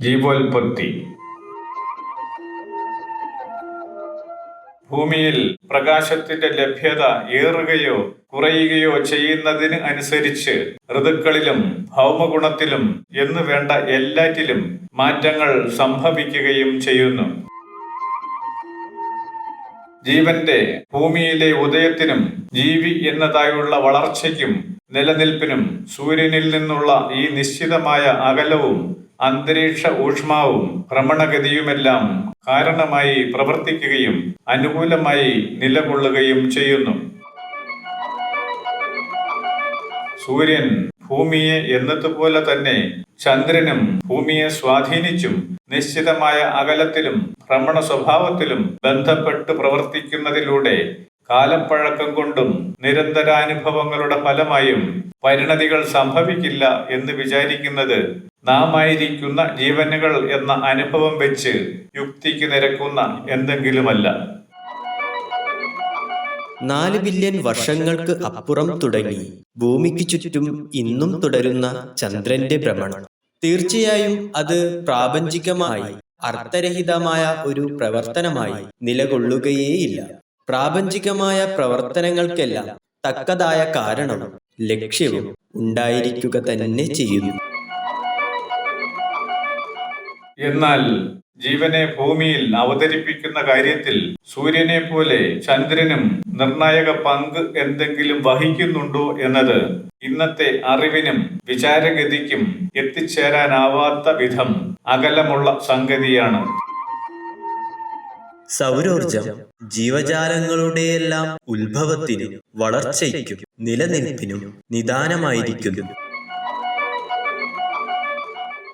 ജീവോൽപത്തി ഭൂമിയിൽ പ്രകാശത്തിന്റെ ലഭ്യത ഏറുകയോ കുറയുകയോ ചെയ്യുന്നതിന് അനുസരിച്ച് ഋതുക്കളിലും ഭൗമഗുണത്തിലും എന്നു വേണ്ട എല്ലാറ്റിലും മാറ്റങ്ങൾ സംഭവിക്കുകയും ചെയ്യുന്നു. ജീവന്റെ ഭൂമിയിലെ ഉദയത്തിനും ജീവി എന്നതായുള്ള വളർച്ചയ്ക്കും നിലനിൽപ്പിനും സൂര്യനിൽ നിന്നുള്ള ഈ നിശ്ചിതമായ അകലവും അന്തരീക്ഷ ഊഷ്മാവും ഭ്രമണഗതിയുമെല്ലാം കാരണമായി പ്രവർത്തിക്കുകയും അനുകൂലമായി നിലകൊള്ളുകയും ചെയ്യുന്നു. സൂര്യൻ ഭൂമിയെ എന്നതുപോലെ തന്നെ ചന്ദ്രനും ഭൂമിയെ സ്വാധീനിച്ചും നിശ്ചിതമായ അകലത്തിലും ഭ്രമണ സ്വഭാവത്തിലും ബന്ധപ്പെട്ട് പ്രവർത്തിക്കുന്നതിലൂടെ കാലപ്പഴക്കം കൊണ്ടും നിരന്തരാനുഭവങ്ങളുടെ ഫലമായും പരിണതികൾ സംഭവിക്കില്ല എന്ന് വിചാരിക്കുന്നത് നാം ആയിരിക്കുന്ന ജീവനുകൾ എന്ന അനുഭവം വെച്ച് യുക്തിക്ക് നിരക്കുന്ന എന്തെങ്കിലുമല്ല. നാല് ബില്യൺ വർഷങ്ങൾക്ക് അപ്പുറം തുടങ്ങി. ഭൂമിക്ക് ചുറ്റും ഇന്നും തുടരുന്ന ചന്ദ്രന്റെ ഭ്രമണം. തീർച്ചയായും അത് പ്രാപഞ്ചികമായി അർത്ഥരഹിതമായ ഒരു പ്രവർത്തനമായി നിലകൊള്ളുകയേയില്ല. പ്രാപഞ്ചികമായ പ്രവർത്തനങ്ങൾക്കെല്ലാം തക്കതായ കാരണവും ലക്ഷ്യവും ഉണ്ടായിരിക്കുക തന്നെ ചെയ്യുന്നു. എന്നാൽ ജീവനെ ഭൂമിയിൽ അവതരിപ്പിക്കുന്ന കാര്യത്തിൽ സൂര്യനെ പോലെ ചന്ദ്രനും നിർണായക പങ്ക് എന്തെങ്കിലും വഹിക്കുന്നുണ്ടോ എന്നത് ഇന്നത്തെ അറിവിനും വിചാരഗതിക്കും എത്തിച്ചേരാനാവാത്ത വിധം അകലമുള്ള സംഗതിയാണ്. സൗരോർജം ജീവജാലങ്ങളുടെയെല്ലാം ഉത്ഭവത്തിനും വളർച്ചയ്ക്കും നിലനിൽപ്പിനും നിദാനമായിരിക്കുന്നു.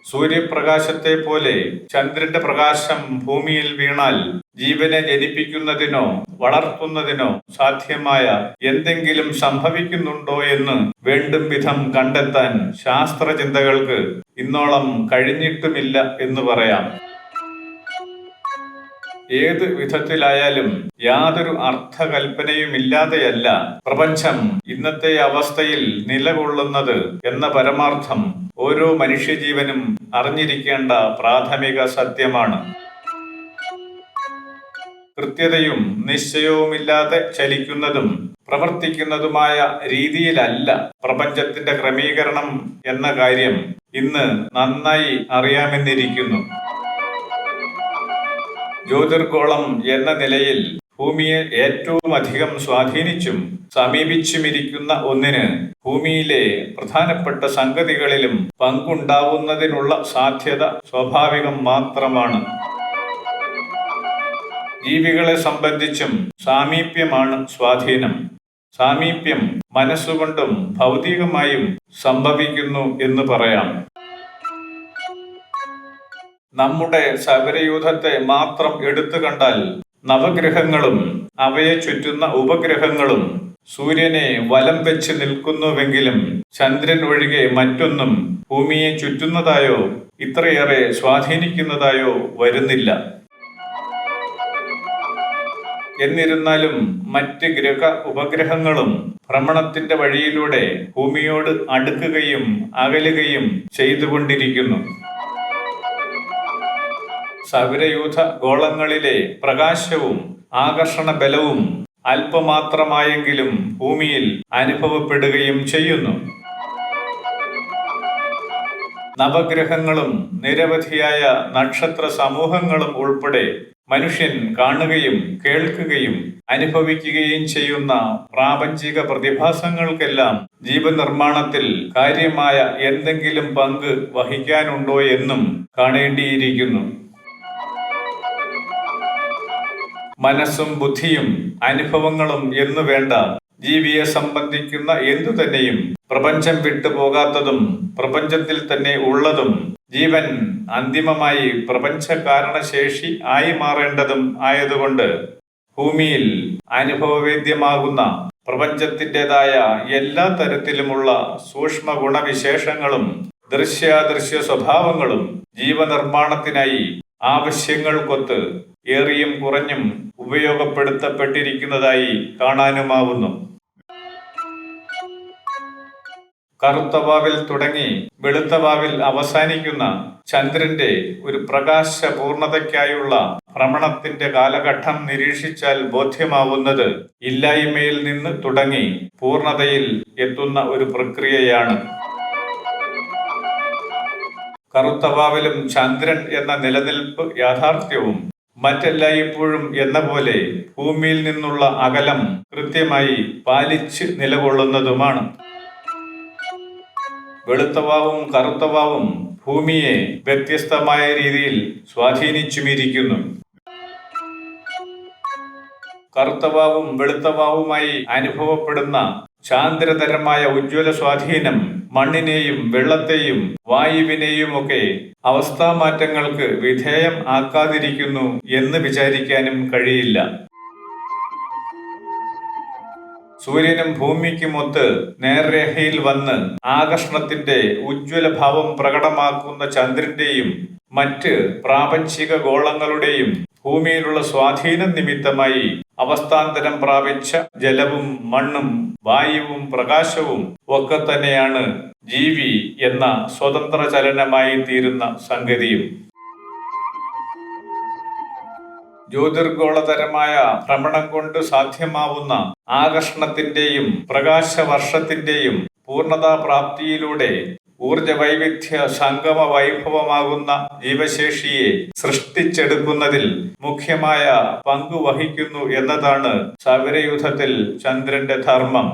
സൂര്യപ്രകാശത്തെ പോലെ ചന്ദ്രന്റെ പ്രകാശം ഭൂമിയിൽ വീണാൽ ജീവനെ ജനിപ്പിക്കുന്നതിനോ വളർത്തുന്നതിനോ സാധ്യമായ എന്തെങ്കിലും സംഭവിക്കുന്നുണ്ടോ എന്ന് വേണ്ടും വിധം കണ്ടെത്താൻ ശാസ്ത്രചിന്തകൾക്ക് ഇന്നോളം കഴിഞ്ഞിട്ടുമില്ല എന്ന് പറയാം. ഏത് വിധത്തിലായാലും യാതൊരു അർത്ഥകൽപ്പനയുമില്ലാതെയല്ല പ്രപഞ്ചം ഇന്നത്തെ അവസ്ഥയിൽ നിലകൊള്ളുന്നത് എന്ന പരമാർത്ഥം ഓരോ മനുഷ്യജീവനും അറിഞ്ഞിരിക്കേണ്ട പ്രാഥമിക സത്യമാണ്. കൃത്യതയും നിശ്ചയവുമില്ലാതെ ചലിക്കുന്നതും പ്രവർത്തിക്കുന്നതുമായ രീതിയിലല്ല പ്രപഞ്ചത്തിന്റെ ക്രമീകരണം എന്ന കാര്യം ഇന്ന് നന്നായി അറിയാമെന്നിരിക്കുന്നു. ജ്യോതിർഗോളം എന്ന നിലയിൽ ഭൂമിയെ ഏറ്റവും അധികം സ്വാധീനിച്ചും സമീപിച്ചുമിരിക്കുന്ന ഒന്നിന് ഭൂമിയിലെ പ്രധാനപ്പെട്ട സംഗതികളിലും പങ്കുണ്ടാവുന്നതിനുള്ള സാധ്യത സ്വാഭാവികം മാത്രമാണ്. ജീവികളെ സംബന്ധിച്ചും സാമീപ്യമാണ് സ്വാധീനം. സാമീപ്യം മനസ്സുകൊണ്ടും ഭൗതികമായും സംഭവിക്കുന്നു എന്ന് പറയാം. നമ്മുടെ ശബരയൂഥത്തെ മാത്രം എടുത്തു കണ്ടാൽ നവഗ്രഹങ്ങളും അവയെ ചുറ്റുന്ന ഉപഗ്രഹങ്ങളും സൂര്യനെ വലം വെച്ച് നിൽക്കുന്നുവെങ്കിലും ചന്ദ്രൻ ഒഴികെ മറ്റൊന്നും ഭൂമിയെ ചുറ്റുന്നതായോ ഇത്രയേറെ സ്വാധീനിക്കുന്നതായോ വരുന്നില്ല. എന്നിരുന്നാലും മറ്റ് ഗ്രഹ ഉപഗ്രഹങ്ങളും ഭ്രമണത്തിന്റെ വഴിയിലൂടെ ഭൂമിയോട് അടുക്കുകയും അകലുകയും ചെയ്തുകൊണ്ടിരിക്കുന്നു. സൗരയൂഥ ഗോളങ്ങളിലെ പ്രകാശവും ആകർഷണ ബലവും അല്പമാത്രമായെങ്കിലും ഭൂമിയിൽ അനുഭവപ്പെടുകയും ചെയ്യുന്നു. നവഗ്രഹങ്ങളും നിരവധിയായ നക്ഷത്ര സമൂഹങ്ങളും ഉൾപ്പെടെ മനുഷ്യൻ കാണുകയും കേൾക്കുകയും അനുഭവിക്കുകയും ചെയ്യുന്ന പ്രാപഞ്ചിക പ്രതിഭാസങ്ങൾക്കെല്ലാം ജീവനിർമ്മാണത്തിൽ കാര്യമായ എന്തെങ്കിലും പങ്ക് വഹിക്കാനുണ്ടോ എന്നും കാണേണ്ടിയിരിക്കുന്നു. മനസ്സും ബുദ്ധിയും അനുഭവങ്ങളും എന്നു വേണ്ട. ജീവിയെ സംബന്ധിക്കുന്ന എന്തു തന്നെയും പ്രപഞ്ചം വിട്ടുപോകാത്തതും പ്രപഞ്ചത്തിൽ തന്നെ ഉള്ളതും ജീവൻ അന്തിമമായി പ്രപഞ്ച കാരണശേഷി ആയി മാറേണ്ടതും ആയതുകൊണ്ട് ഭൂമിയിൽ അനുഭവവേദ്യമാകുന്ന പ്രപഞ്ചത്തിന്റെതായ എല്ലാ തരത്തിലുമുള്ള സൂക്ഷ്മ ഗുണവിശേഷങ്ങളും ദൃശ്യാദൃശ്യ സ്വഭാവങ്ങളും ജീവനിർമ്മാണത്തിനായി ആവശ്യങ്ങൾക്കൊത്ത് ഏറിയും കുറഞ്ഞും ഉപയോഗപ്പെടുത്തപ്പെട്ടിരിക്കുന്നതായി കാണാനുമാവുന്നു. കറുത്ത വാവിൽ തുടങ്ങി വെളുത്ത വാവിൽ അവസാനിക്കുന്ന ചന്ദ്രന്റെ ഒരു പ്രകാശ പൂർണതയ്ക്കായുള്ള ഭ്രമണത്തിന്റെ കാലഘട്ടം നിരീക്ഷിച്ചാൽ ബോധ്യമാവുന്നത് ഇല്ലായ്മയിൽ നിന്ന് തുടങ്ങി പൂർണതയിൽ എത്തുന്ന ഒരു പ്രക്രിയയാണ്. കറുത്ത വാവിലും ചന്ദ്രൻ എന്ന നിലനിൽപ്പ് യാഥാർത്ഥ്യവും മറ്റെല്ലായ്പ്പോഴും എന്ന പോലെ ഭൂമിയിൽ നിന്നുള്ള അകലം കൃത്യമായി പാലിച്ച് നിലകൊള്ളുന്നതുമാണ്. വെളുത്തവാവും കറുത്തവാവും ഭൂമിയെ വ്യത്യസ്തമായ രീതിയിൽ സ്വാധീനിച്ചുമിരിക്കുന്നു. കറുത്തവാവും വെളുത്തവാവുമായി അനുഭവപ്പെടുന്ന ചാന്ദ്രതരമായ ഉജ്ജ്വല സ്വാധീനം മണ്ണിനെയും വെള്ളത്തെയും വായുവിനെയും ഒക്കെ അവസ്ഥാമാറ്റങ്ങൾക്ക് വിധേയം ആക്കാതിരിക്കുന്നു എന്ന് വിചാരിക്കാനും കഴിയില്ല. സൂര്യനും ഭൂമിക്കുമൊത്ത് നേർരേഖയിൽ വന്ന് ആകർഷണത്തിന്റെ ഉജ്ജ്വല ഭാവം പ്രകടമാക്കുന്ന ചന്ദ്രന്റെയും മറ്റ് പ്രാപഞ്ചിക ഗോളങ്ങളുടെയും ഭൂമിയിലുള്ള സ്വാധീനം നിമിത്തമായി അവസ്ഥാന്തരം പ്രാപിച്ച ജലവും മണ്ണും വായുവും പ്രകാശവും ഒക്കെ തന്നെയാണ് ജീവി എന്ന സ്വതന്ത്ര ചലനമായി തീരുന്ന സംഗതിയും. ജ്യോതിർഗോളതരമായ ഭ്രമണം കൊണ്ട് സാധ്യമാവുന്ന ആകർഷണത്തിന്റെയും പ്രകാശവർഷത്തിന്റെയും പൂർണതാപ്രാപ്തിയിലൂടെ ഊർജ വൈവിധ്യ സംഗമ വൈഭവമാകുന്ന ജീവശേഷിയെ സൃഷ്ടിച്ചെടുക്കുന്നതിൽ മുഖ്യമായ പങ്കു വഹിക്കുന്നു എന്നതാണ് സൗരയുധത്തിൽ ചന്ദ്രന്റെ ധർമ്മം.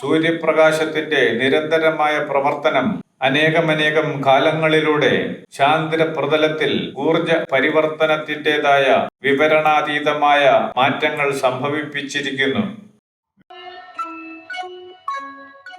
സൂര്യപ്രകാശത്തിന്റെ നിരന്തരമായ പ്രവർത്തനം അനേകമനേകം കാലങ്ങളിലൂടെ ചാന്ദ്ര പ്രതലത്തിൽ ഊർജ പരിവർത്തനത്തിന്റെതായ വിവരണാതീതമായ മാറ്റങ്ങൾ സംഭവിപ്പിച്ചിരിക്കുന്നു.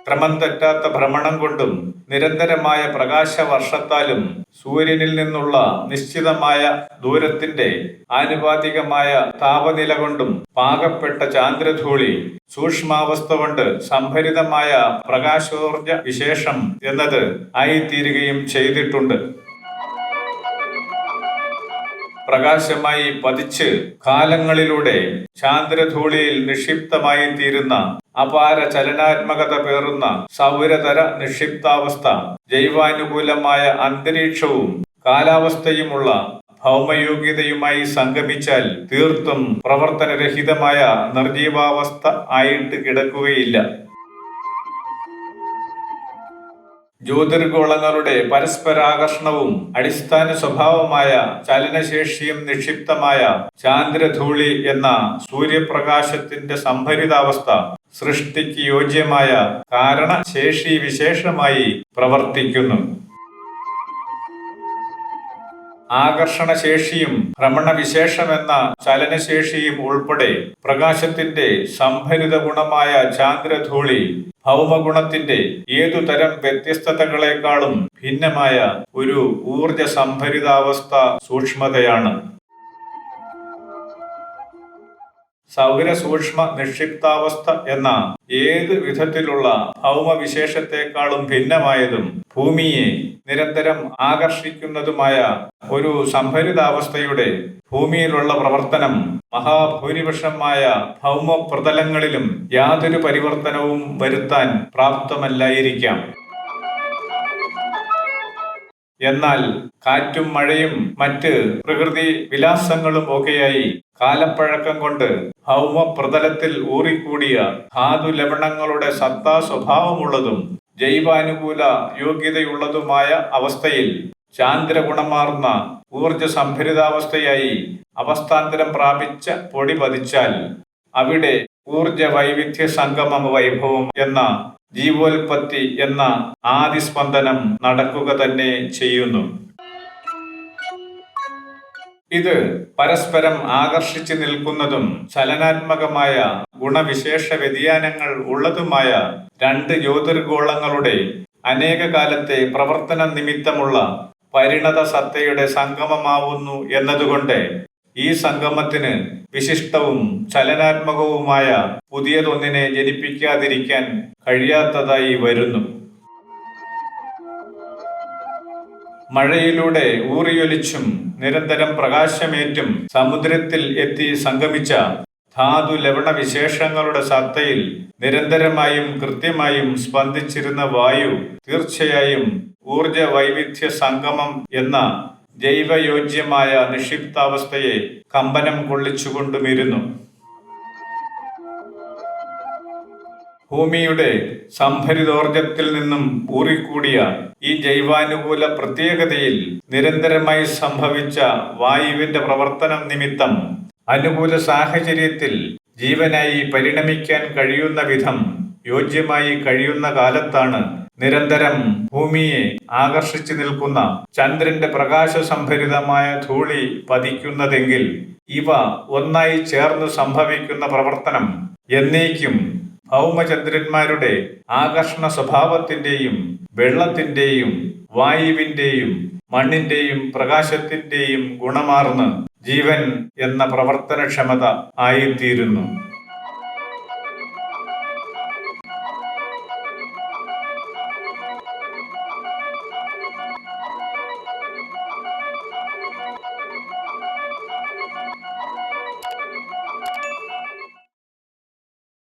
ക്രമം തെറ്റാത്ത ഭ്രമണം കൊണ്ടും നിരന്തരമായ പ്രകാശവർഷത്താലും സൂര്യനിൽ നിന്നുള്ള നിശ്ചിതമായ ദൂരത്തിന്റെ ആനുപാതികമായ താപനില കൊണ്ടും പാകപ്പെട്ട ചാന്ദ്രധൂളി സൂക്ഷ്മാവസ്ഥ കൊണ്ട് സംഭരിതമായ പ്രകാശോർജ വിശേഷം എന്നത് ആയിത്തീരുകയും ചെയ്തിട്ടുണ്ട്. പ്രകാശമായി പതിച്ച് കാലങ്ങളിലൂടെ ചാന്ദ്രധൂളിയിൽ നിക്ഷിപ്തമായി തീരുന്ന അപാര ചലനാത്മകത പേറുന്ന സൗരതര നിക്ഷിപ്താവസ്ഥ ജൈവാനുകൂലമായ അന്തരീക്ഷവും കാലാവസ്ഥയുമുള്ള ഭൗമയോഗ്യതയുമായി സംഗമിച്ചാൽ തീർത്തും പ്രവർത്തനരഹിതമായ നിർജീവാവസ്ഥ ആയിട്ട് കിടക്കുകയില്ല. ജ്യോതിർഗോളങ്ങളുടെ പരസ്പരാകർഷണവും അടിസ്ഥാന സ്വഭാവമായ ചലനശേഷിയും നിക്ഷിപ്തമായ ചാന്ദ്രധൂളി എന്ന സൂര്യപ്രകാശത്തിന്റെ സംഭരിതാവസ്ഥ സൃഷ്ടിക്ക് യോജ്യമായ കാരണശേഷി വിശേഷമായി പ്രവർത്തിക്കുന്നു. ആകർഷണശേഷിയും ഭ്രമണവിശേഷമെന്ന ചലനശേഷിയും ഉൾപ്പെടെ പ്രകാശത്തിന്റെ സംഭരിത ഗുണമായ ചാന്ദ്രധൂളി ഭൗമഗുണത്തിന്റെ ഏതു തരം വ്യത്യസ്തതകളെക്കാളും ഭിന്നമായ ഒരു ഊർജ സംഭരിതാവസ്ഥ സൂക്ഷ്മതയാണ്. സൗര സൂക്ഷ്മ നിക്ഷിപ്താവസ്ഥ എന്ന ഏത് വിധത്തിലുള്ള ഭൗമവിശേഷത്തെക്കാളും ഭിന്നമായതും ഭൂമിയെ നിരന്തരം ആകർഷിക്കുന്നതുമായ ഒരു സംഭരിതാവസ്ഥയുടെ ഭൂമിയിലുള്ള പ്രവർത്തനം മഹാഭൂരിപക്ഷമായ ഭൗമപ്രതലങ്ങളിലും യാതൊരു പരിവർത്തനവും വരുത്താൻ പ്രാപ്തമല്ലായിരിക്കാം. എന്നാൽ കാറ്റും മഴയും മറ്റ് പ്രകൃതി വിലാസങ്ങളും ഒക്കെയായി കാലപ്പഴക്കം കൊണ്ട് ഭൗമപ്രതലത്തിൽ ഊറിക്കൂടിയ ധാതു ലവണങ്ങളുടെ സത്താ സ്വഭാവമുള്ളതും ജൈവാനുകൂല യോഗ്യതയുള്ളതുമായ അവസ്ഥയിൽ ചാന്ദ്രഗുണമാർന്ന ഊർജ സംഭരിതാവസ്ഥയായി അവസ്ഥാന്തരം പ്രാപിച്ച പൊടി പതിച്ചാൽ അവിടെ ഊർജ വൈവിധ്യ സംഗമ വൈഭവം എന്ന ജീവോൽപത്തി എന്ന ആദിസ്പന്ദനം നടക്കുക തന്നെ ചെയ്യുന്നു. ഇത് പരസ്പരം ആകർഷിച്ചു നിൽക്കുന്നതും ചലനാത്മകമായ ഗുണവിശേഷ വ്യതിയാനങ്ങൾ ഉള്ളതുമായ രണ്ട് ജ്യോതിർഗോളങ്ങളുടെ അനേക കാലത്തെ പ്രവർത്തന നിമിത്തമുള്ള പരിണത സത്തയുടെ സംഗമമാവുന്നു എന്നതുകൊണ്ട് ഈ സംഗമത്തിന് വിശിഷ്ടവും ചലനാത്മകവുമായ പുതിയതൊന്നിനെ ജനിപ്പിക്കാതിരിക്കാൻ കഴിയാത്തതായി വരുന്നു. മഴയിലൂടെ ഊറിയൊലിച്ചും നിരന്തരം പ്രകാശമേറ്റും സമുദ്രത്തിൽ എത്തി സംഗമിച്ച ധാതു ലവണ വിശേഷങ്ങളുടെ സത്തയിൽ നിരന്തരമായും കൃത്യമായും സ്പന്ദിച്ചിരുന്ന വായു തീർച്ചയായും ഊർജ വൈവിധ്യ സംഗമം എന്ന ജൈവയോജ്യമായ നിക്ഷിപ്താവസ്ഥയെ കമ്പനം കൊള്ളിച്ചുകൊണ്ടുമിരുന്നു. ഭൂമിയുടെ സംഭരിതോർജത്തിൽ നിന്നും ഊറിക്കൂടിയ ഈ ജൈവാനുകൂല പ്രത്യേകതയിൽ നിരന്തരമായി സംഭവിച്ച വായുവിന്റെ പ്രവർത്തനം നിമിത്തം അനുകൂല സാഹചര്യത്തിൽ ജീവനായി പരിണമിക്കാൻ കഴിയുന്ന വിധം യോജ്യമായി കഴിയുന്ന കാലത്താണ് നിരന്തരം ഭൂമിയെ ആകർഷിച്ചു നിൽക്കുന്ന ചന്ദ്രന്റെ പ്രകാശ സംഭരിതമായ ധൂളി പതിക്കുന്നതെങ്കിൽ ഇവ ഒന്നായി ചേർന്ന് സംഭവിക്കുന്ന പ്രവർത്തനം എന്നേക്കും ഭൗമചന്ദ്രന്മാരുടെ ആകർഷണ സ്വഭാവത്തിന്റെയും വെള്ളത്തിന്റെയും വായുവിന്റെയും മണ്ണിന്റെയും പ്രകാശത്തിന്റെയും ഗുണമാർന്ന് ജീവൻ എന്ന പ്രവർത്തനക്ഷമത ആയിത്തീരുന്നു.